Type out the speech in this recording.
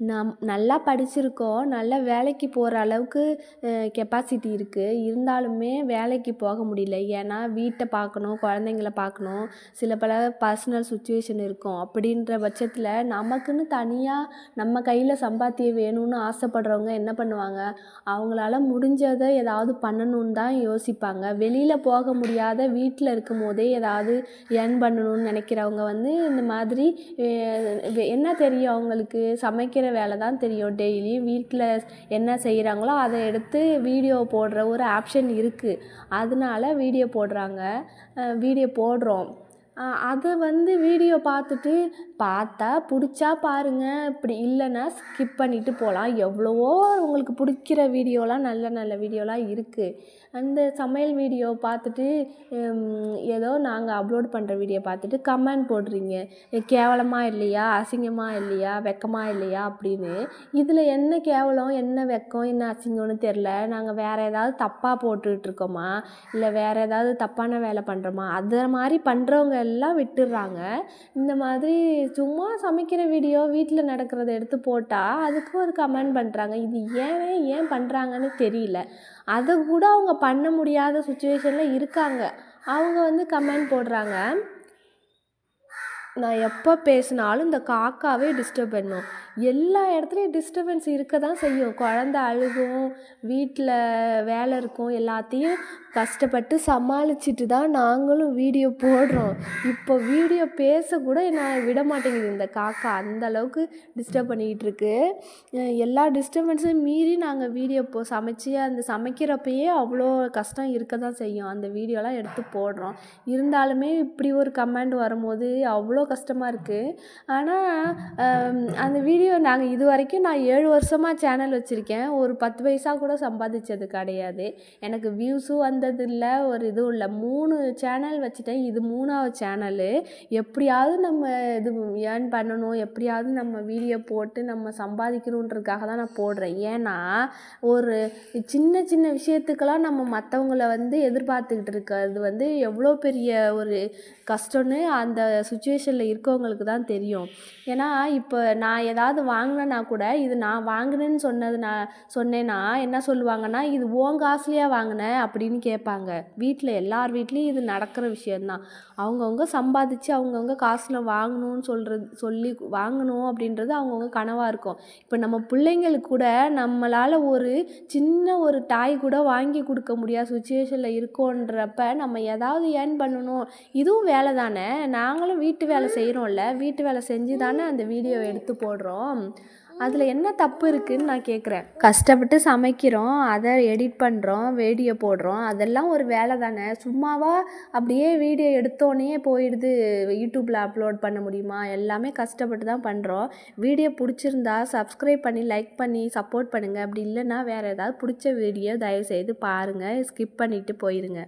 நம் நல்லா படிச்சிருக்கோம். நல்ல வேலைக்கு போகிற அளவுக்கு கெப்பாசிட்டி இருக்குது இருந்தாலுமே வேலைக்கு போக முடியல. ஏன்னா வீட்டை பார்க்கணும் குழந்தைங்கள பார்க்கணும் சில பல பர்சனல் சுச்சுவேஷன் இருக்கும். அப்படின்ற பட்சத்தில் நமக்குன்னு தனியாக நம்ம கையில் சம்பாத்தியம் வேணும்னு ஆசைப்படுறவங்க என்ன பண்ணுவாங்க? அவங்களால முடிஞ்சதை ஏதாவது பண்ணணும்னு தான் யோசிப்பாங்க. வெளியில் போக முடியாத வீட்டில் இருக்கும் போதே ஏதாவது ஏர்ன் பண்ணணும்னு நினைக்கிறவங்க வந்து இந்த மாதிரி என்ன தெரியும் அவங்களுக்கு? சமைக்கிற வேலை தான் தெரியும் டெய்லியும் வீட்டில் என்ன செய்கிறாங்களோ அதை எடுத்து வீடியோ போடுற ஒரு ஆப்ஷன் இருக்குது அதனால வீடியோ போடுறாங்க. வீடியோ போடுறோம். அதை வந்து வீடியோ பார்த்துட்டு பார்த்தா பிடிச்சா பாருங்கள் இப்படி இல்லைன்னா ஸ்கிப் பண்ணிவிட்டு போகலாம் எவ்வளவோ உங்களுக்கு பிடிக்கிற வீடியோலாம் நல்ல நல்ல வீடியோலாம் இருக்குது அந்த சமையல் வீடியோ பார்த்துட்டு ஏதோ நாங்கள் அப்லோட் பண்ணுற வீடியோ பார்த்துட்டு கமெண்ட் போடுறீங்க. கேவலமாக இல்லையா? அசிங்கமாக இல்லையா? வெக்கமாக இல்லையா? அப்படின்னு. இதில் என்ன கேவலம் என்ன வெக்கம் என்ன அசிங்கம்னு தெரில நாங்கள் வேறு ஏதாவது தப்பாக போட்டுட்ருக்கோமா இல்லை வேறு ஏதாவது தப்பான வேலை பண்ணுறோமா அதை மாதிரி பண்ணுறவங்க எல்லாம் விட்டுடுறாங்க. இந்த மாதிரி சும்மா சமைக்கிற வீடியோ வீட்டில் நடக்கிறத எடுத்து போட்டால் அதுக்கு ஒரு கமெண்ட் பண்ணுறாங்க இது ஏன் ஏன் பண்ணுறாங்கன்னு தெரியல. அதை கூட அவங்க பண்ண முடியாத சுச்சுவேஷனில் இருக்காங்க. அவங்க வந்து கமெண்ட் போடுறாங்க. நான் எப்போ பேசினாலும் இந்த காக்காவே டிஸ்டர்ப் பண்ணும். எல்லா இடத்துலையும் டிஸ்டர்பன்ஸ் இருக்க தான் செய்யும். குழந்த அழுகும் வீட்டில் வேலை இருக்கும் எல்லாத்தையும் கஷ்டப்பட்டு சமாளிச்சுட்டு தான் நாங்களும் வீடியோ போடுறோம். இப்போ வீடியோ பேச கூட நான் விட மாட்டேங்குது. இந்த காக்கா அந்த அளவுக்கு டிஸ்டர்ப் பண்ணிக்கிட்டு இருக்கு. எல்லா டிஸ்டர்பன்ஸையும் மீறி நாங்கள் வீடியோ போ சமைச்சு அந்த சமைக்கிறப்பயே அவ்வளோ கஷ்டம் இருக்க தான் செய்யும். அந்த வீடியோலாம் எடுத்து போடுறோம். இருந்தாலுமே இப்படி ஒரு கமெண்ட் வரும்போது அவ்வளோ கஷ்டமாக இருக்குது ஆனால் அந்த வீடியோ நாங்கள் இது வரைக்கும் நான் ஏழு வருஷமாக சேனல் வச்சுருக்கேன். ஒரு பத்து பைசா கூட சம்பாதிச்சது கிடையாது. எனக்கு வியூஸும் வந்ததில்லை ஒரு இதுவும் இல்லை. மூணு சேனல் வச்சுட்டேன். இது மூணாவது சேனலு. எப்படியாவது நம்ம இது ஏர்ன் பண்ணணும். எப்படியாவது நம்ம வீடியோ போட்டு நம்ம சம்பாதிக்கணுன்றதுக்காக தான் நான் போடுறேன். ஏன்னா ஒரு சின்ன சின்ன விஷயத்துக்கெல்லாம் நம்ம மற்றவங்கள வந்து எதிர்பார்த்துக்கிட்டு இருக்கிறது வந்து எவ்வளோ பெரிய ஒரு கஷ்டம்னு அந்த சுச்சுவேஷனில் இருக்கவங்களுக்கு தான் தெரியும். ஏன்னா இப்போ நான் ஏதாவது வாங்கினேன்னா கூட இது நான் வாங்கினேன்னு சொன்னது நான் சொன்னேன்னா என்ன சொல்லுவாங்கன்னா இது உன் காசுலையா வாங்கின? அப்படின்னு கேட்பாங்க. வீட்டில் எல்லார் வீட்லேயும் இது நடக்கிற விஷயந்தான் அவங்கவுங்க சம்பாதிச்சு அவங்கவுங்க காசில் வாங்கணும்னு சொல்கிறது சொல்லி வாங்கணும் அப்படின்றது அவங்கவுங்க கனவாக இருக்கும். இப்போ நம்ம பிள்ளைங்களுக்கு கூட நம்மளால் ஒரு சின்ன ஒரு டாய் கூட வாங்கி கொடுக்க முடியாத சுச்சுவேஷனில் இருக்கோன்றப்ப நம்ம ஏதாவது ஏர்ன் பண்ணணும். இதுவும் வேலை தானே நாங்களும் வீட்டு வேலை செய்கிறோம்ல வீட்டு வேலை செஞ்சு தானே அந்த வீடியோ எடுத்து போடுறோம். அதில் என்ன தப்பு இருக்குதுன்னு நான் கேட்குறேன் கஷ்டப்பட்டு சமைக்கிறோம் அதை எடிட் பண்ணுறோம் வீடியோ போடுறோம். அதெல்லாம் ஒரு வேலை தானே. சும்மாவா அப்படியே வீடியோ எடுத்தோன்னே போயிடுது யூடியூப்பில் அப்லோட் பண்ண முடியுமா? எல்லாமே கஷ்டப்பட்டு தான் பண்ணுறோம் வீடியோ பிடிச்சிருந்தா சப்ஸ்கிரைப் பண்ணி லைக் பண்ணி சப்போர்ட் பண்ணுங்கள் அப்படி இல்லைன்னா வேறு ஏதாவது பிடிச்ச வீடியோ தயவுசெய்து பாருங்கள் ஸ்கிப் பண்ணிவிட்டு போயிருங்க.